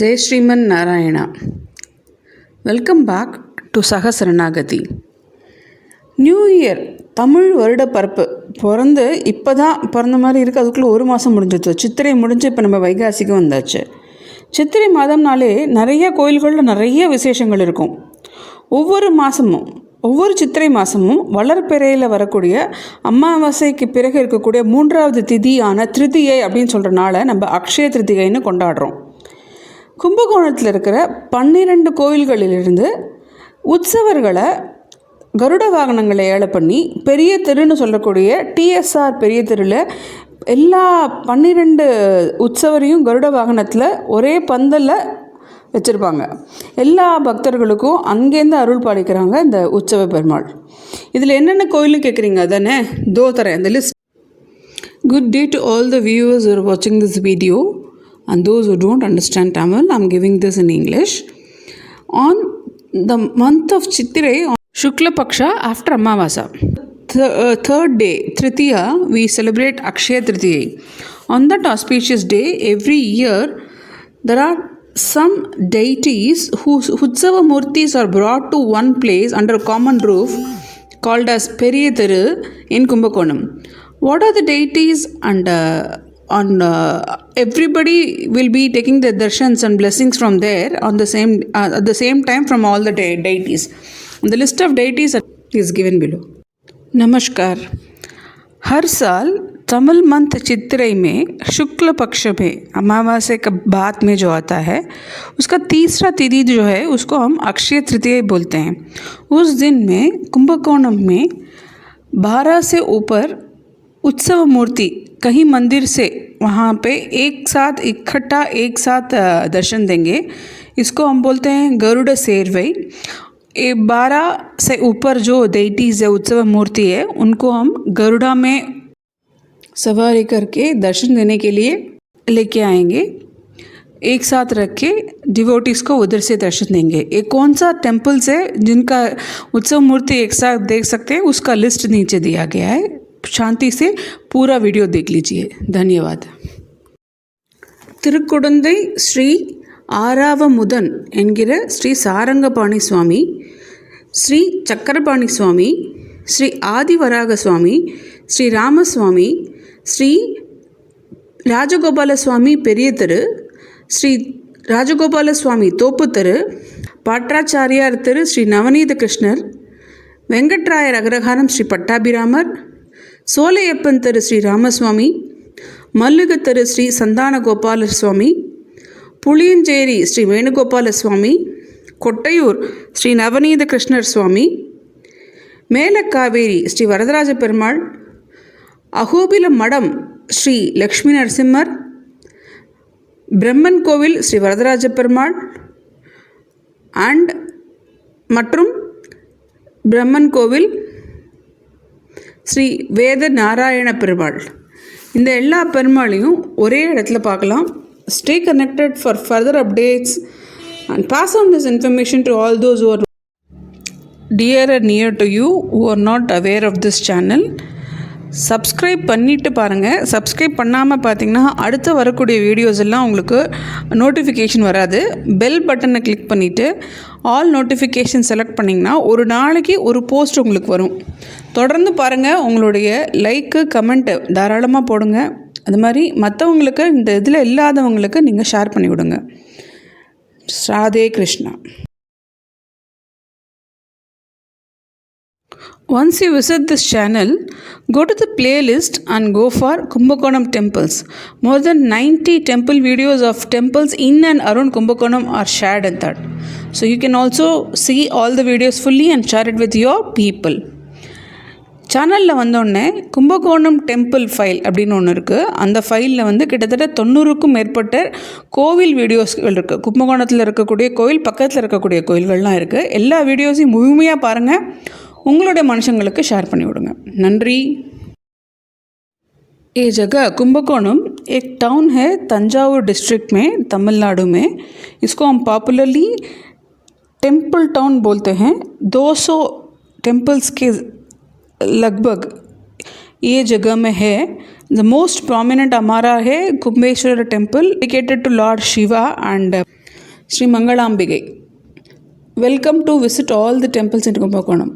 Jai Shriman Narayana. Welcome back to Sahasaranagathi. New year Tamil வருட பரப்பு பிறந்து இப்போ தான் பிறந்த மாதிரி இருக்குது அதுக்குள்ளே ஒரு மாதம் முடிஞ்சிச்சு சித்திரை முடிஞ்சு இப்போ நம்ம வைகாசிக்கு வந்தாச்சு. சித்திரை மாதம்னாலே நிறைய கோயில்களில் நிறைய விசேஷங்கள் இருக்கும். ஒவ்வொரு மாதமும் ஒவ்வொரு சித்திரை மாதமும் வளர்பிறையில் வரக்கூடிய அமாவாசைக்கு பிறகு இருக்கக்கூடிய மூன்றாவது திதியான திருதியை அப்படின்னு சொல்கிறனால நம்ம அக்ஷய திருதிகைன்னு கொண்டாடுறோம். கும்பகோணத்தில் இருக்கிற பன்னிரெண்டு கோயில்களிலிருந்து உற்சவர்களை கருட வாகனங்களை ஏழை பண்ணி பெரிய தெருன்னு சொல்லக்கூடிய டிஎஸ்ஆர் பெரிய தெருவில் எல்லா பன்னிரெண்டு உற்சவரையும் கருட வாகனத்தில் ஒரே பந்தலில் வச்சுருப்பாங்க. எல்லா பக்தர்களுக்கும் அங்கேருந்து அருள் பாலிக்கிறாங்க இந்த உற்சவ பெருமாள். இதில் என்னென்ன கோயிலும் கேட்குறீங்க தானே தோ அந்த list good day to all the viewers are வாட்சிங் this video and those who don't understand Tamil. I'm giving this in English. On the month of Chittirai, on Shukla Paksha after Amavasa, th- uh, third day, Tritiya, we celebrate Akshaya Tritiya. On that auspicious day, every year, there are some deities whose Utsava Murtis are brought to one place under a common roof called as Periyathiru in Kumbakonam. What are the deities and uh, on uh, everybody will be taking the darshans and blessings from there on the same uh, at the same time from all the de- deities. The list of deities is given below. नमस्कार हर साल Tamil month चित्तरई में शुक्ल पक्ष में अमावस्या का बाद में जो आता है उसका तीसरा तिथि जो है उसको हम अक्षय तृतीय बोलते हैं उस दिन में कुंभकोणम में बारह से ऊपर उत्सव मूर्ति कहीं मंदिर से वहाँ पे एक साथ, इकट्ठा एक साथ दर्शन देंगे। इसको हम बोलते हैं गरुड़ सेरवई ये बारह से ऊपर जो डेटीज है, उत्सव मूर्ति है, उनको हम गरुड़ा में सवारी करके दर्शन देने के लिए लेके आएँगे। एक साथ रख के डिवोटिस को उधर से दर्शन देंगे। ये कौन सा टेम्पल्स है जिनका उत्सव मूर्ति एक साथ देख सकते हैं? उसका लिस्ट नीचे दिया गया है। शांति से पूरा वीडियो देख लीजिए धन्यवाद திருக்குடந்தை ஸ்ரீ ஆராவமுதன் என்கிற ஸ்ரீ சாரங்கபாணி சுவாமி ஸ்ரீ சக்கரபாணி சுவாமி ஸ்ரீ ஆதிவராக சுவாமி ஸ்ரீ ராமசுவாமி ஸ்ரீ ராஜகோபால சுவாமி பெரிய தெரு ஸ்ரீ ராஜகோபால சுவாமி தோப்பு தெரு பாட்ராச்சாரியார் தெரு ஸ்ரீ நவநீத கிருஷ்ணர் வெங்கட்ராயர் அக்ரஹாரம் ஸ்ரீ பட்டாபிராமர் சோலையப்பன் தெரு ஸ்ரீ ராமசுவாமி மல்லுக தெரு ஸ்ரீ சந்தான கோபால சுவாமி புளியஞ்சேரி ஸ்ரீ வேணுகோபால சுவாமி கொட்டையூர் ஸ்ரீ நவநீத கிருஷ்ணர் சுவாமி மேலக்காவேரி ஸ்ரீ வரதராஜ பெருமாள் அகோபில மடம் ஸ்ரீ லக்ஷ்மி நரசிம்மர் பிரம்மன் கோவில் ஸ்ரீ வரதராஜ பெருமாள் அண்ட் மற்றும் பிரம்மன் கோவில் ஸ்ரீ வேத நாராயண பெருமாள். இந்த எல்லா பெருமாளையும் ஒரே இடத்துல பார்க்கலாம். Stay connected for further updates and pass on this information to all those our dear and near to you who are not aware of this channel subscribe பண்ணிவிட்டு பாருங்கள் சப்ஸ்கிரைப் பண்ணாமல் பார்த்தீங்கன்னா அடுத்து வரக்கூடிய வீடியோஸ் எல்லாம் உங்களுக்கு நோட்டிஃபிகேஷன் வராது. பெல் பட்டனை கிளிக் பண்ணிவிட்டு ஆல் நோட்டிஃபிகேஷன் செலக்ட் பண்ணிங்கன்னா ஒரு நாளைக்கு ஒரு போஸ்ட் உங்களுக்கு வரும். தொடர்ந்து பாருங்கள் உங்களுடைய லைக்கு கமெண்ட்டு தாராளமாக போடுங்க. அது மாதிரி மற்றவங்களுக்கு இந்த இதில் இல்லாதவங்களுக்கு நீங்கள் ஷேர் பண்ணி விடுங்க Radhe Krishna. Once you visit this channel, go to the playlist and go for Kumbakonam temples. More than 90 temple videos of temples in and around Kumbakonam are shared in that. So you can also see all the videos fully and share it with your people. சேனலில் வந்தோடனே Kumbakonam temple file அப்படின்னு ஒன்று இருக்குது அந்த ஃபைலில் வந்து கிட்டத்தட்ட தொண்ணூறுக்கும் மேற்பட்ட கோவில் வீடியோஸ்கள் இருக்குது கும்பகோணத்தில் இருக்கக்கூடிய கோயில் பக்கத்தில் இருக்கக்கூடிய கோயில்கள்லாம் இருக்குது எல்லா வீடியோஸையும் முழுமையாக பாருங்கள் உங்களுடைய மனுஷங்களுக்கு ஷேர் பண்ணி விடுங்க நன்றி ये जगह कुंभकोणम एक टाउन है तंजावुर डिस्ट्रिक्ट में तमिलनाडु में इसको हम पॉपुलरली टेम्पल टाउन बोलते हैं 200 टेम्पल्स के लगभग ये जगह में है द मोस्ट प्रोमिनेंट हमारा है Kumbheshwar temple dedicated to Lord Shiva and Sri Mangalambigai welcome to visit all the temples in Kumbakonam